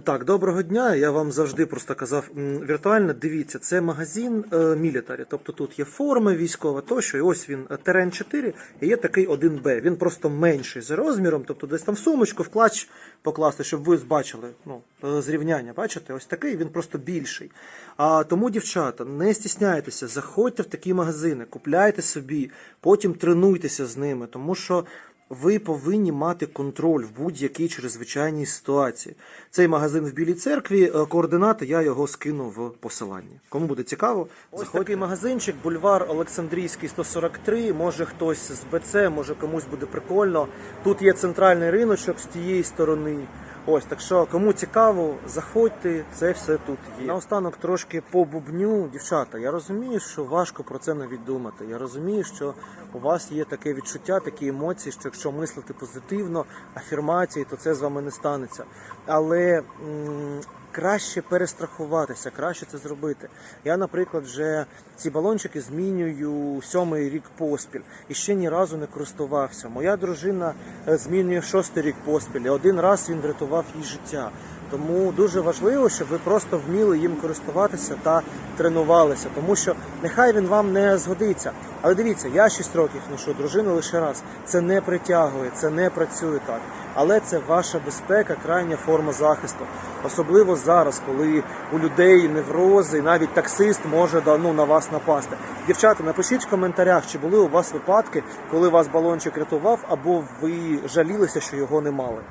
Так, доброго дня. Я вам завжди просто казав віртуально. Дивіться, це магазин е, мілітарі. Тобто тут є форма військова, тощо. І ось він е, терен 4 і є такий 1Б. Він просто менший за розміром, тобто десь там в сумочку, в клач покласти, щоб ви бачили ну, е, зрівняння. Бачите, ось такий, він просто більший. А тому, дівчата, не стісняйтеся, заходьте в такі магазини, купляйте собі, потім тренуйтеся з ними, тому що. Ви повинні мати контроль в будь-якій чрезвичайній ситуації. Цей магазин в Білій церкві, е, координати я його скину в посиланні. Кому буде цікаво, ось такий магазинчик, бульвар Олександрійський 143. Може хтось з БЦ, може комусь буде прикольно. Тут є центральний риночок з тієї сторони. Ось так що кому цікаво, заходьте, це все тут є. Наостанок трошки по бубню, дівчата. Я розумію, що важко про це навіть думати. Я розумію, що у вас є таке відчуття, такі емоції, що якщо мислити позитивно, афірмації, то це з вами не станеться. Але краще перестрахуватися, краще це зробити. Я, наприклад, вже ці балончики змінюю сьомий рік поспіль і ще ні разу не користувався. Моя дружина е, змінює шостий рік поспіль. і один раз він врятував їй життя. Тому дуже важливо, щоб ви просто вміли їм користуватися та тренувалися, тому що нехай він вам не згодиться. Але дивіться, я 6 років ношу дружину лише раз. Це не притягує, це не працює так. Але це ваша безпека, крайня форма захисту. Особливо зараз, коли у людей неврози, навіть таксист може ну, на вас напасти. Дівчата, напишіть в коментарях, чи були у вас випадки, коли вас балончик рятував, або ви жалілися, що його не мали.